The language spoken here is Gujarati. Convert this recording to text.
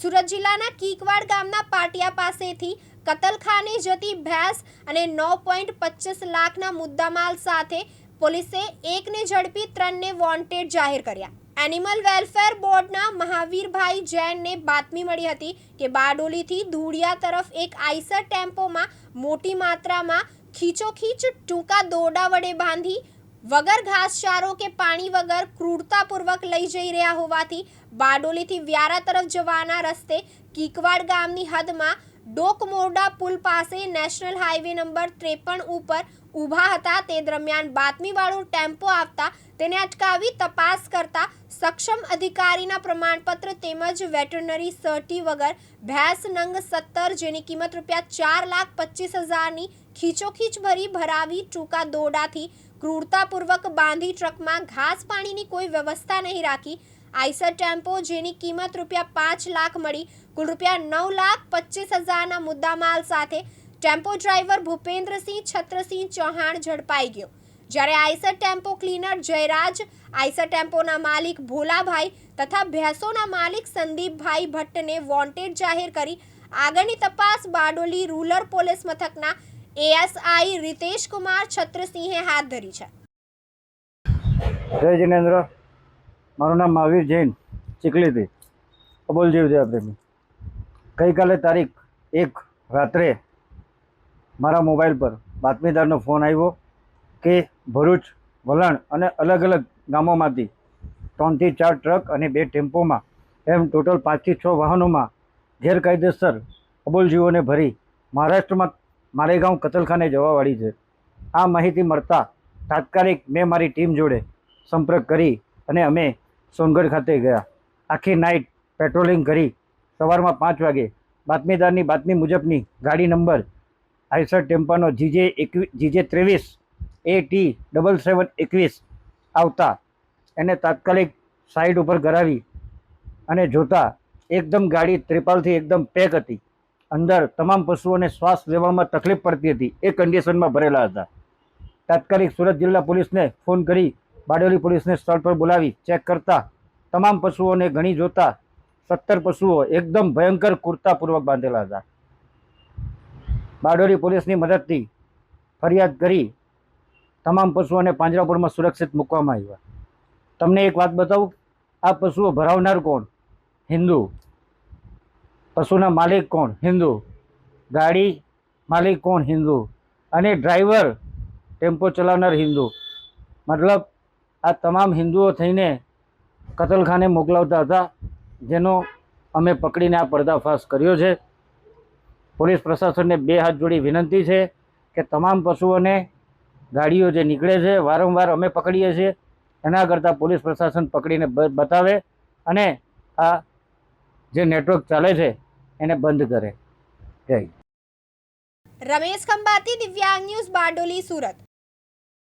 સુરત જિલ્લાના કીકવાડ ગામના પાટિયા પાસેથી કતલખાને જતી ભેંસ અને નવ પોઈન્ટ પચીસ લાખના મુદ્દામાલ સાથે પોલીસે એકને ઝડપી, ત્રણને વોન્ટેડ જાહેર કર્યા. એનિમલ વેલફેર બોર્ડના મહાવીરભાઈ જૈનને બાતમી મળી હતી કે બારડોલીથી ધૂળિયા તરફ એક આઈસર ટેમ્પોમાં મોટી માત્રામાં ખીચોખીચ ટૂંકા દોરડા વડે બાંધી વગર ઘાસચારો કે પાણી વગર ક્રૂરતાપૂર્વક લઈ જઈ રહ્યા હોવાથી બારડોલીથી વ્યારા તરફ જવાના રસ્તે કીકવાડ ગામની હદમાં ડોકમોરડા પુલ પાસે નેશનલ હાઈવે નંબર ત્રેપન ઉપર ઊભા હતા. તે દરમિયાન બાતમીવાળો ટેમ્પો આવતા તેને અટકાવી તપાસ કરતા સક્ષમ અધિકારીના પ્રમાણપત્ર તેમજ વેટરનરી સર્ટી વગર ભેંસ નંગ સત્તર જેની કિંમત રૂપિયા ચાર લાખ પચીસ હજારની ખીચોખીચ ભરી ભરાવી ટૂંકા દોરડાથી ક્રૂરતાપૂર્વક બાંધી ટ્રકમાં ઘાસ પાણીની કોઈ વ્યવસ્થા નહીં રાખી. આઈસર ટેમ્પો, જેની કિંમત રૂપિયા પાંચ લાખ મળી, કુલ રૂપિયા નવ લાખ પચીસ હજારના મુદ્દામાલ સાથે ટેમ્પો ડ્રાઈવર ભૂપેન્દ્રસિંહ છત્રસિંહ ચૌહાણ ઝડપાઈ ગયો. જ્યારે Eicher tempo cleaner Jayraj, Eicher ટેમ્પોના માલિક ભોલાભાઈ તથા ભેંસોના માલિક સંદીપભાઈ ભટ્ટને વોન્ટેડ જાહેર કરી. આગળની તપાસ બારડોલી રૂરલ પોલીસ મથકના એએસઆઈ રિતેશ કુમાર છત્રસિંહે હાથ ધરી છે. જય જિનેન્દ્ર. મારું નામ મહાવીર જૈન ચીખલીથી. અબોલ જીવદયા પ્રેમી ગઈકાલે તારીખ એક રાત્રે મારા મોબાઈલ પર બાતમીદારનો ફોન આવ્યો કે ભરૂચ, વલણ અને અલગ અલગ ગામોમાંથી ત્રણથી ચાર ટ્રક અને બે ટેમ્પોમાં એમ ટોટલ પાંચથી છ વાહનોમાં ગેરકાયદેસર અબોલજીવોને ભરી મહારાષ્ટ્રમાં મારેગાંવ કતલખાને જવાવાળી છે. આ માહિતી મળતા તાત્કાલિક મેં મારી ટીમ જોડે સંપર્ક કરી અને અમે સોનગઢ ખાતે ગયા. આખી નાઇટ પેટ્રોલિંગ કરી. સવારમાં પાંચ વાગે બાતમીદારની બાતમી મુજબની ગાડી નંબર આઈસર ટેમ્પાનો જીજે એકવી, જીજે ત્રેવીસ, એ ટી ડબલ સેવન એકવીસ આવતા એને તાત્કાલિક સાઈડ ઉપર કરાવી અને જોતા એકદમ ગાડી ત્રિપાલથી એકદમ પેક હતી. અંદર તમામ પશુઓને શ્વાસ લેવામાં તકલીફ પડતી હતી. એ કન્ડિશનમાં ભરેલા હતા. તાત્કાલિક સુરત જિલ્લા પોલીસને ફોન કરી બારડોલી પોલીસને સ્થળ પર બોલાવી ચેક કરતા તમામ પશુઓને ગણી જોતા સત્તર પશુઓ એકદમ ભયંકર કુર્તાપૂર્વક બાંધેલા હતા. બારડોલી પોલીસની મદદથી ફરિયાદ કરી તમામ પશુઓને પાંજરાપોળમાં સુરક્ષિત મૂકવામાં આવ્યા. તમને એક વાત બતાવું? આ પશુઓ ભરાવનાર કોણ? હિન્દુ. પશુના માલિક કોણ? હિન્દુ. ગાડી માલિક કોણ? હિન્દુ. અને ડ્રાઈવર ટેમ્પો ચલાવનાર હિન્દુ. મતલબ આ તમામ હિન્દુઓ થઈને કતલખાને મોકલાવતા હતા, જેનો અમે પકડીને આ પર્દાફાશ કર્યો છે. પોલીસ પ્રશાસનને બે હાથ જોડી વિનંતી છે કે તમામ પશુઓને ગાડીઓ જે નીકળે છે, વારંવાર અમે પકડીએ છીએ. એના કરતાં પોલીસ પ્રશાસન પકડીને બતાવે અને આ જે નેટવર્ક ચાલે છે એને બંધ કરે. જય રમેશ ખંભાતી દિવ્યાંગ ન્યૂઝ બારડોલી સુરત.